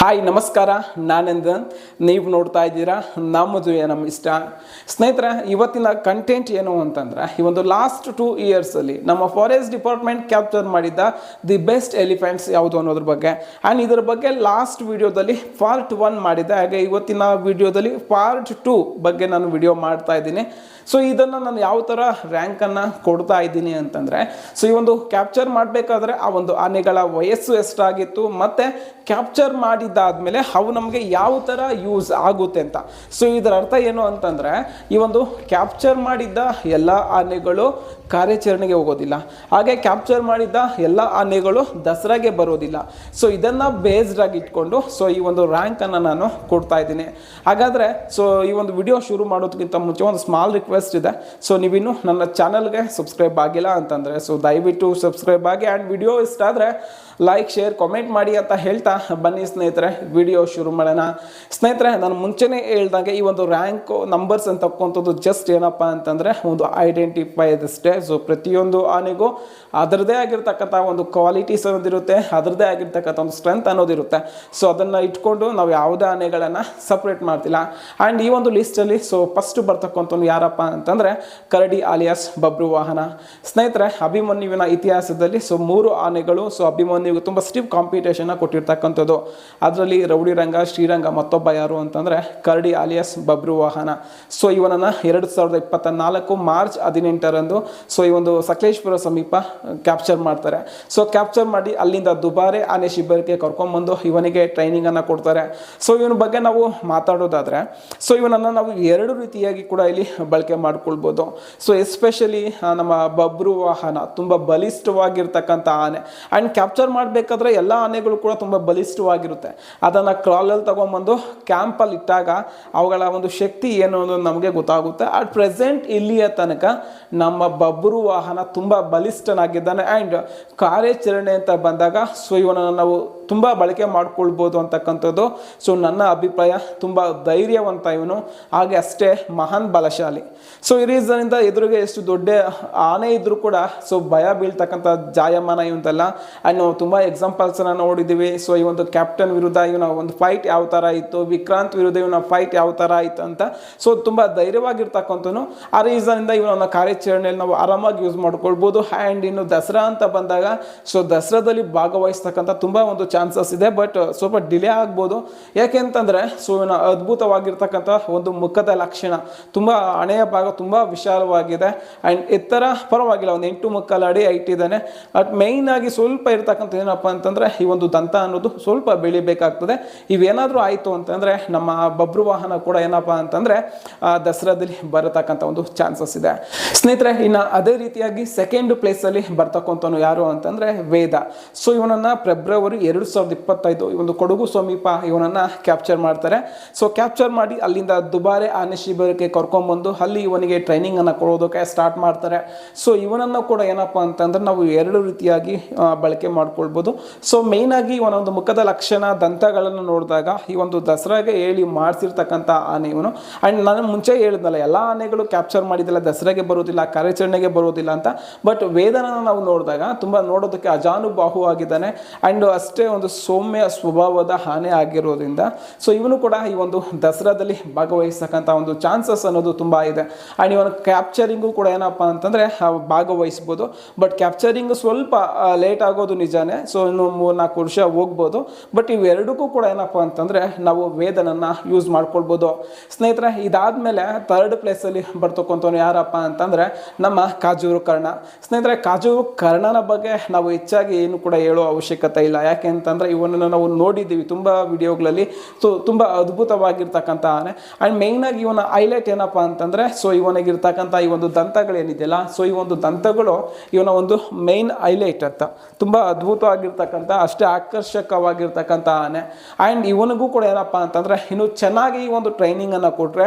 Hi, ನಮಸ್ಕಾರ. ನಾನಂದನ್ ನೀವು ನೋಡ್ತಾ ಇದ್ದೀರಾ ನಮ್ಮದು ನಮ್ಮ ಇಷ್ಟ. ಸ್ನೇಹಿತರ, ಇವತ್ತಿನ ಕಂಟೆಂಟ್ ಏನು ಅಂತಂದ್ರೆ, ಈ ಒಂದು ಲಾಸ್ಟ್ ಟೂ ಇಯರ್ಸಲ್ಲಿ ನಮ್ಮ ಫಾರೆಸ್ಟ್ ಡಿಪಾರ್ಟ್ಮೆಂಟ್ ಕ್ಯಾಪ್ಚರ್ ಮಾಡಿದ್ದ ದಿ ಬೆಸ್ಟ್ ಎಲಿಫೆಂಟ್ಸ್ ಯಾವುದು ಅನ್ನೋದ್ರ ಬಗ್ಗೆ. ಆ್ಯಂಡ್ ಇದರ ಬಗ್ಗೆ ಲಾಸ್ಟ್ ವಿಡಿಯೋದಲ್ಲಿ ಪಾರ್ಟ್ ಒನ್ ಮಾಡಿದ್ದೆ ಹಾಗೆ ಇವತ್ತಿನ ವಿಡಿಯೋದಲ್ಲಿ ಪಾರ್ಟ್ ಟೂ ಬಗ್ಗೆ ನಾನು ವಿಡಿಯೋ ಮಾಡ್ತಾ ಇದ್ದೀನಿ. ಸೊ ಇದನ್ನು ನಾನು ಯಾವ ಥರ ರ್ಯಾಂಕನ್ನು ಕೊಡ್ತಾ ಇದ್ದೀನಿ ಅಂತಂದರೆ ಸೊ ಈ ಒಂದು ಕ್ಯಾಪ್ಚರ್ ಮಾಡಬೇಕಾದ್ರೆ ಆ ಒಂದು ಆನೆಗಳ ವಯಸ್ಸು ಎಷ್ಟಾಗಿತ್ತು ಮತ್ತು ಕ್ಯಾಪ್ಚರ್ ಮಾಡಿದ್ದಾದಮೇಲೆ ಅವು ನಮಗೆ ಯಾವ ಥರ ಯೂಸ್ ಆಗುತ್ತೆ ಅಂತ. ಸೊ ಇದರ ಅರ್ಥ ಏನು ಅಂತಂದರೆ, ಈ ಒಂದು ಕ್ಯಾಪ್ಚರ್ ಮಾಡಿದ್ದ ಎಲ್ಲ ಆನೆಗಳು ಕಾರ್ಯಾಚರಣೆಗೆ ಹೋಗೋದಿಲ್ಲ. ಹಾಗೆ ಕ್ಯಾಪ್ಚರ್ ಮಾಡಿದ್ದ ಎಲ್ಲ ಆನೆಗಳು ದಸರಾಗೆ ಬರೋದಿಲ್ಲ. ಸೊ ಇದನ್ನು ಬೇಸ್ಡ್ ಆಗಿ ಇಟ್ಕೊಂಡು ಸೊ ಈ ಒಂದು ರ್ಯಾಂಕನ್ನು ನಾನು ಕೊಡ್ತಾ ಇದ್ದೀನಿ. ಹಾಗಾದರೆ ಸೊ ಈ ಒಂದು ವಿಡಿಯೋ ಶುರು ಮಾಡೋದಕ್ಕಿಂತ ಮುಂಚೆ ಒಂದು ಸ್ಮಾಲ್ ರಿಕ್ವೆಸ್ಟ್ ಇದೆ. ಸೊ ನೀವಿನ್ನು ನನ್ನ ಚಾನಲ್ಗೆ ಸಬ್ಸ್ಕ್ರೈಬ್ ಆಗಿಲ್ಲ ಅಂತಂದರೆ ಸೊ ದಯವಿಟ್ಟು ಸಬ್ಸ್ಕ್ರೈಬ್ ಆಗಿ ಆ್ಯಂಡ್ ವಿಡಿಯೋ ಇಷ್ಟ ಆದರೆ ಲೈಕ್ ಶೇರ್ ಕಾಮೆಂಟ್ ಮಾಡಿ ಅಂತ ಹೇಳ್ತಾ ಬನ್ನಿ ಸ್ನೇಹಿತರೆ ವಿಡಿಯೋ ಶುರು ಮಾಡೋಣ. ಸ್ನೇಹಿತರೆ, ನಾನು ಮುಂಚೆನೇ ಹೇಳ್ದಂಗೆ ಈ ಒಂದು ರ್ಯಾಂಕ್ ನಂಬರ್ಸ್ ಅಂತ ತಕ್ಕಂಥದ್ದು ಜಸ್ಟ್ ಏನಪ್ಪ ಅಂತಂದರೆ, ಒಂದು ಐಡೆಂಟಿಫೈ ಅದಷ್ಟೇ ಸೊ ಪ್ರತಿಯೊಂದು ಆನೆಗೂ ಅದರದೇ ಆಗಿರ್ತಕ್ಕಂಥ ಒಂದು ಕ್ವಾಲಿಟೀಸ್ ಅನ್ನೋದಿರುತ್ತೆ ಅದರದೇ ಆಗಿರ್ತಕ್ಕಂಥ ಒಂದು ಸ್ಟ್ರೆಂತ್ ಅನ್ನೋದಿರುತ್ತೆ. ಸೊ ಅದನ್ನು ಇಟ್ಕೊಂಡು ನಾವು ಯಾವುದೇ ಆನೆಗಳನ್ನು ಸಪ್ರೇಟ್ ಮಾಡ್ತಿಲ್ಲ. ಆ್ಯಂಡ್ ಈ ಒಂದು ಲಿಸ್ಟಲ್ಲಿ ಸೊ ಫಸ್ಟ್ ಬರ್ತಕ್ಕಂಥವ್ನು ಯಾರಪ್ಪ ಅಂತಂದರೆ, ಕರಡಿ ಆಲಿಯಾಸ್ ಬಬ್ರು ವಾಹನ. ಸ್ನೇಹಿತರೆ, ಅಭಿಮನ್ಯುವಿನ ಇತಿಹಾಸದಲ್ಲಿ ಸೊ ಮೂರು ಆನೆಗಳು ಸೊ ಅಭಿಮನ್ಯುವಿಗೆ ತುಂಬ ಸ್ಟಿಫ್ ಕಾಂಪಿಟೇಷನ್ನ ಕೊಟ್ಟಿರ್ತಕ್ಕಂಥದ್ದು. ಅದರಲ್ಲಿ ರೌಡಿ ರಂಗ, ಶ್ರೀರಂಗ ಮತ್ತೊಬ್ಬ ಯಾರು ಅಂತಂದರೆ ಕರಡಿ ಆಲಿಯಸ್ ಬಬ್ರು ವಾಹನ. ಸೊ ಇವನನ್ನು ಎರಡು ಸಾವಿರದ ಇಪ್ಪತ್ತ ನಾಲ್ಕು ಮಾರ್ಚ್ ಹದಿನೆಂಟರಂದು ಸೊ ಈ ಒಂದು ಸಕಲೇಶ್ಪುರ ಸಮೀಪ ಕ್ಯಾಪ್ಚರ್ ಮಾಡ್ತಾರೆ. ಸೊ ಕ್ಯಾಪ್ಚರ್ ಮಾಡಿ ಅಲ್ಲಿಂದ ದುಬಾರೆ ಆನೆ ಶಿಬಿರಕ್ಕೆ ಕರ್ಕೊಂಬಂದು ಇವನಿಗೆ ಟ್ರೈನಿಂಗನ್ನು ಕೊಡ್ತಾರೆ. ಸೊ ಇವನ ಬಗ್ಗೆ ನಾವು ಮಾತಾಡೋದಾದರೆ ಸೊ ಇವನನ್ನು ನಾವು ಎರಡು ರೀತಿಯಾಗಿ ಕೂಡ ಇಲ್ಲಿ ಬಳಕೆ ಮಾಡ್ಕೊಳ್ಬೋದು. ಸೊ ಎಸ್ಪೆಷಲಿ ನಮ್ಮ ಬಬ್ರು ವಾಹನ ತುಂಬ ಬಲಿಷ್ಠವಾಗಿರ್ತಕ್ಕಂಥ ಆನೆ. ಆ್ಯಂಡ್ ಕ್ಯಾಪ್ಚರ್ ಮಾಡಬೇಕಾದ್ರೆ ಎಲ್ಲ ಆನೆಗಳು ಕೂಡ ತುಂಬ ಬಲಿಷ್ಠವಾಗಿರುತ್ತೆ. ಅದನ್ನು ಕ್ರಾಲಲ್ಲಿ ತೊಗೊಂಬಂದು ಕ್ಯಾಂಪಲ್ಲಿ ಇಟ್ಟಾಗ ಅವುಗಳ ಒಂದು ಶಕ್ತಿ ಏನು ಅನ್ನೋದು ನಮಗೆ ಗೊತ್ತಾಗುತ್ತೆ. ಅಟ್ ಪ್ರೆಸೆಂಟ್ ಇಲ್ಲಿಯ ತನಕ ನಮ್ಮ ಬಬ್ರು ವಾಹನ ತುಂಬ ಬಲಿಷ್ಠನಾಗಿದ್ದಾನೆ. ಆ್ಯಂಡ್ ಕಾರ್ಯಾಚರಣೆ ಅಂತ ಬಂದಾಗ ಸೊ ಇವನನ್ನು ನಾವು ತುಂಬ ಬಳಕೆ ಮಾಡ್ಕೊಳ್ಬೋದು ಅಂತಕ್ಕಂಥದ್ದು. ಸೊ ನನ್ನ ಅಭಿಪ್ರಾಯ ತುಂಬ ಧೈರ್ಯವಂತ ಇವನು. ಹಾಗೆ ಅಷ್ಟೇ ಮಹಾನ್ ಬಲಶಾಲಿ. ಸೊ ಈ ರೀಸನಿಂದ ಎದುರಿಗೆ ಎಷ್ಟು ದೊಡ್ಡ ಆನೆ ಇದ್ದರೂ ಕೂಡ ಸೊ ಭಯ ಬೀಳ್ತಕ್ಕಂಥ ಜಾಯಮಾನ ಇವಂತಲ್ಲ ಆ್ಯಂಡ್ ನಾವು ತುಂಬ ಎಕ್ಸಾಂಪಲ್ಸನ್ನು ನೋಡಿದ್ದೀವಿ ಸೊ ಈ ಒಂದು ಕ್ಯಾಪ್ಟನ್ ವಿರುದ್ಧ ಇವನ ಒಂದು ಫೈಟ್ ಯಾವ ಥರ ಇತ್ತು, ವಿಕ್ರಾಂತ್ ವಿರುದ್ಧ ಇವನ ಫೈಟ್ ಯಾವ ಥರ ಇತ್ತು ಅಂತ. ಸೊ ತುಂಬ ಧೈರ್ಯವಾಗಿರ್ತಕ್ಕಂಥನು ಆ ರೀಸನಿಂದ ಇವನ ಕಾರ್ಯಾಚರಣೆಯಲ್ಲಿ ನಾವು ಆರಾಮಾಗಿ ಯೂಸ್ ಮಾಡ್ಕೊಳ್ಬೋದು. ಆ್ಯಂಡ್ ಇನ್ನು ದಸರಾ ಅಂತ ಬಂದಾಗ ಸೊ ದಸರಾದಲ್ಲಿ ಭಾಗವಹಿಸ್ತಕ್ಕಂಥ ತುಂಬ ಒಂದು ಚಾನ್ಸಸ್ ಇದೆ ಬಟ್ ಸ್ವಲ್ಪ ಡಿಲೇ ಆಗ್ಬೋದು. ಯಾಕೆಂತಂದರೆ ಸೊ ಇವನ ಅದ್ಭುತವಾಗಿರ್ತಕ್ಕಂಥ ಒಂದು ಮುಖದ ಲಕ್ಷಣ, ತುಂಬ ಹಣೆಯ ಭಾಗ ತುಂಬ ವಿಶಾಲವಾಗಿದೆ. ಆ್ಯಂಡ್ ಎತ್ತರ ಪರವಾಗಿಲ್ಲ, ಒಂದು ಎಂಟು ಮುಕ್ಕಾಲು ಅಡಿ ಐಟ್ ಇದ್ದಾನೆ. ಬಟ್ ಮೇಯ್ನ್ ಆಗಿ ಸ್ವಲ್ಪ ಇರ್ತಕ್ಕಂಥ ಏನಪ್ಪ ಅಂತಂದರೆ, ಈ ಒಂದು ದಂತ ಅನ್ನೋದು ಸ್ವಲ್ಪ ಬೆಳಿಬೇಕಾಗ್ತದೆ. ಇವೇನಾದರೂ ಆಯಿತು ಅಂತಂದರೆ, ನಮ್ಮ ಬಬ್ರು ವಾಹನ ಕೂಡ ಏನಪ್ಪ ಅಂತಂದರೆ ದಸರಾದಲ್ಲಿ ಬರತಕ್ಕಂಥ ಒಂದು ಚಾನ್ಸಸ್ ಇದೆ. ಸ್ನೇಹಿತರೆ, ಇನ್ನು ಅದೇ ರೀತಿಯಾಗಿ ಸೆಕೆಂಡ್ ಪ್ಲೇಸಲ್ಲಿ ಬರ್ತಕ್ಕಂಥವನು ಯಾರು ಅಂತಂದರೆ, ವೇದ. ಸೊ ಇವನನ್ನು ಫೆಬ್ರವರಿ ಎರಡು ಸಾವಿರದ ಇಪ್ಪತ್ತೈದು ಈ ಒಂದು ಕೊಡಗು ಸಮೀಪ ಇವನನ್ನು ಕ್ಯಾಪ್ಚರ್ ಮಾಡ್ತಾರೆ. ಸೊ ಕ್ಯಾಪ್ಚರ್ ಮಾಡಿ ಅಲ್ಲಿಂದ ದುಬಾರೆ ಆನೆ ಶಿಬಿರಕ್ಕೆ ಕರ್ಕೊಂಬಂದು ಅಲ್ಲಿ ಇವನಿಗೆ ಟ್ರೈನಿಂಗನ್ನು ಕೊಡೋದಕ್ಕೆ ಸ್ಟಾರ್ಟ್ ಮಾಡ್ತಾರೆ. ಸೊ ಇವನನ್ನು ಕೂಡ ಏನಪ್ಪ ಅಂತಂದ್ರೆ ನಾವು ಎರಡು ರೀತಿಯಾಗಿ ಬಳಕೆ ಮಾಡ್ಕೊಳ್ಬೋದು. ಸೊ ಮೇಯ್ನಾಗಿ ಇವನ ಒಂದು ಮುಖದ ಲಕ್ಷಣ ದಂತಗಳನ್ನು ನೋಡಿದಾಗ ಈ ಒಂದು ದಸರಾಗೆ ಹೇಳಿ ಮಾಡಿಸಿರ್ತಕ್ಕಂಥ ಆನೆ ಇವನು. ಆ್ಯಂಡ್ ನಾನು ಮುಂಚೆ ಹೇಳಿದ್ನಲ್ಲ, ಎಲ್ಲ ಆನೆಗಳು ಕ್ಯಾಪ್ಚರ್ ಮಾಡಿದಿಲ್ಲ ದಸರಾಗೆ ಬರೋದಿಲ್ಲ ಕಾರ್ಯಾಚರಣೆಗೆ ಬರೋದಿಲ್ಲ ಅಂತ. ಬಟ್ ವೇದನ ನಾವು ನೋಡಿದಾಗ, ತುಂಬ ನೋಡೋದಕ್ಕೆ ಅಜಾನುಬಾಹು ಆಗಿದ್ದಾನೆ ಆ್ಯಂಡ್ ಅಷ್ಟೇ ಒಂದು ಸೌಮ್ಯ ಸ್ವಭಾವದ ಹಾನಿ ಆಗಿರೋದ್ರಿಂದ ಸೊ ಇವನು ಕೂಡ ಈ ಒಂದು ದಸರಾದಲ್ಲಿ ಭಾಗವಹಿಸ್ತಕ್ಕಂಥ ಒಂದು ಚಾನ್ಸಸ್ ಅನ್ನೋದು ತುಂಬ ಇದೆ. ಆ್ಯಂಡ್ ಇವನು ಕ್ಯಾಪ್ಚರಿಂಗು ಕೂಡ ಏನಪ್ಪ ಅಂತಂದರೆ ಭಾಗವಹಿಸ್ಬೋದು. ಬಟ್ ಕ್ಯಾಪ್ಚರಿಂಗ್ ಸ್ವಲ್ಪ ಲೇಟ್ ಆಗೋದು ನಿಜಾನೇ ಸೊ ಇನ್ನು ಮೂರು ನಾಲ್ಕು ವರ್ಷ ಹೋಗ್ಬೋದು. ಬಟ್ ಇವೆರಡಕ್ಕೂ ಕೂಡ ಏನಪ್ಪ ಅಂತಂದರೆ, ನಾವು ವೇದನನ್ನು ಯೂಸ್ ಮಾಡ್ಕೊಳ್ಬೋದು. ಸ್ನೇಹಿತರೆ, ಇದಾದಮೇಲೆ ಥರ್ಡ್ ಪ್ಲೇಸಲ್ಲಿ ಬರ್ತಕ್ಕಂಥವ್ನು ಯಾರಪ್ಪ ಅಂತಂದರೆ, ನಮ್ಮ ಕಾಜೂರು ಕರ್ಣ. ಸ್ನೇಹಿತರೆ, ಕಾಜೂರು ಕರ್ಣನ ಬಗ್ಗೆ ನಾವು ಹೆಚ್ಚಾಗಿ ಏನು ಕೂಡ ಹೇಳೋ ಅವಶ್ಯಕತೆ ಇಲ್ಲ. ಯಾಕೆ ಅಂತಂದರೆ ಇವನನ್ನು ನಾವು ನೋಡಿದ್ದೀವಿ ತುಂಬ ವಿಡಿಯೋಗಳಲ್ಲಿ. ಸೊ ತುಂಬ ಅದ್ಭುತವಾಗಿರ್ತಕ್ಕಂಥ ಆನೆ. ಆ್ಯಂಡ್ ಮೇಯ್ನಾಗಿ ಇವನ ಹೈಲೈಟ್ ಏನಪ್ಪ ಅಂತಂದರೆ ಸೊ ಇವನಿಗಿರ್ತಕ್ಕಂಥ ಈ ಒಂದು ದಂತಗಳೇನಿದೆಯಲ್ಲ ಸೊ ಈ ಒಂದು ದಂತಗಳು ಇವನ ಒಂದು ಮೇಯ್ನ್ ಹೈಲೈಟ್ ಅಂತ. ತುಂಬ ಅದ್ಭುತವಾಗಿರ್ತಕ್ಕಂಥ, ಅಷ್ಟೇ ಆಕರ್ಷಕವಾಗಿರ್ತಕ್ಕಂಥ ಆನೆ. ಆ್ಯಂಡ್ ಇವನಿಗೂ ಕೂಡ ಏನಪ್ಪ ಅಂತಂದರೆ, ಇನ್ನು ಚೆನ್ನಾಗಿ ಈ ಒಂದು ಟ್ರೈನಿಂಗನ್ನು ಕೊಟ್ಟರೆ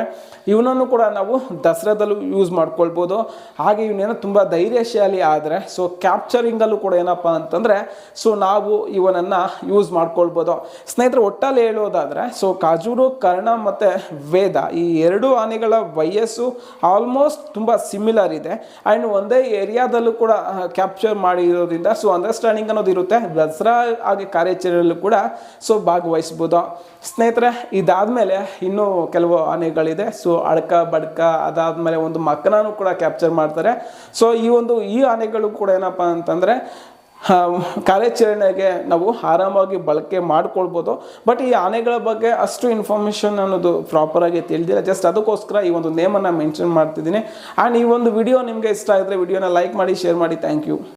ಇವನನ್ನು ಕೂಡ ನಾವು ದಸರಾದಲ್ಲೂ ಯೂಸ್ ಮಾಡ್ಕೊಳ್ಬೋದು. ಹಾಗೆ ಇವನೇನೋ ತುಂಬ ಧೈರ್ಯಶಾಲಿ ಆದರೆ ಸೊ ಕ್ಯಾಪ್ಚರಿಂಗಲ್ಲೂ ಕೂಡ ಏನಪ್ಪ ಅಂತಂದರೆ ಸೊ ನಾವು ಇವನನ್ನು ಯೂಸ್ ಮಾಡ್ಕೊಳ್ಬೋದು. ಸ್ನೇಹಿತರೆ ಒಟ್ಟಲ್ಲಿ ಹೇಳೋದಾದರೆ ಸೊ ಕಾಜೂರು ಕರ್ಣ ಮತ್ತು ವೇದ ಈ ಎರಡು ಆನೆಗಳ ವಯಸ್ಸು ಆಲ್ಮೋಸ್ಟ್ ತುಂಬ ಸಿಮಿಲರ್ ಇದೆ. ಆ್ಯಂಡ್ ಒಂದೇ ಏರಿಯಾದಲ್ಲೂ ಕೂಡ ಕ್ಯಾಪ್ಚರ್ ಮಾಡಿರೋದ್ರಿಂದ ಸೊ ಅಂಡರ್ಸ್ಟ್ಯಾಂಡಿಂಗ್ ಅನ್ನೋದು ಇರುತ್ತೆ. ದಸರಾ ಹಾಗೆ ಕಾರ್ಯಾಚರಣೆಯಲ್ಲೂ ಕೂಡ ಸೊ ಭಾಗವಹಿಸ್ಬೋದು. ಸ್ನೇಹಿತರೆ, ಇದಾದಮೇಲೆ ಇನ್ನೂ ಕೆಲವು ಆನೆಗಳಿದೆ. ಸೊ ಅಡ್ಕ ಬಡ್ಕ, ಅದಾದಮೇಲೆ ಒಂದು ಮಕ್ಕನೂ ಕೂಡ ಕ್ಯಾಪ್ಚರ್ ಮಾಡ್ತಾರೆ. ಸೊ ಈ ಒಂದು, ಈ ಆನೆಗಳು ಕೂಡ ಏನಪ್ಪ ಅಂತಂದರೆ ಕಾರ್ಯಾಚರಣೆಗೆ ನಾವು ಆರಾಮಾಗಿ ಬಳಕೆ ಮಾಡ್ಕೊಳ್ಬೋದು. ಬಟ್ ಈ ಆನೆಗಳ ಬಗ್ಗೆ ಅಷ್ಟು ಇನ್ಫಾರ್ಮೇಷನ್ ಅನ್ನೋದು ಪ್ರಾಪರಾಗಿ ತಿಳಿದಿಲ್ಲ. ಜಸ್ಟ್ ಅದಕ್ಕೋಸ್ಕರ ಈ ಒಂದು ನೇಮನ್ನು ಮೆನ್ಷನ್ ಮಾಡ್ತಿದ್ದೀನಿ. ಆ್ಯಂಡ್ ಈ ಒಂದು ವಿಡಿಯೋ ನಿಮಗೆ ಇಷ್ಟ ಆಗಿದ್ರೆ ವಿಡಿಯೋನ ಲೈಕ್ ಮಾಡಿ ಶೇರ್ ಮಾಡಿ. Thank you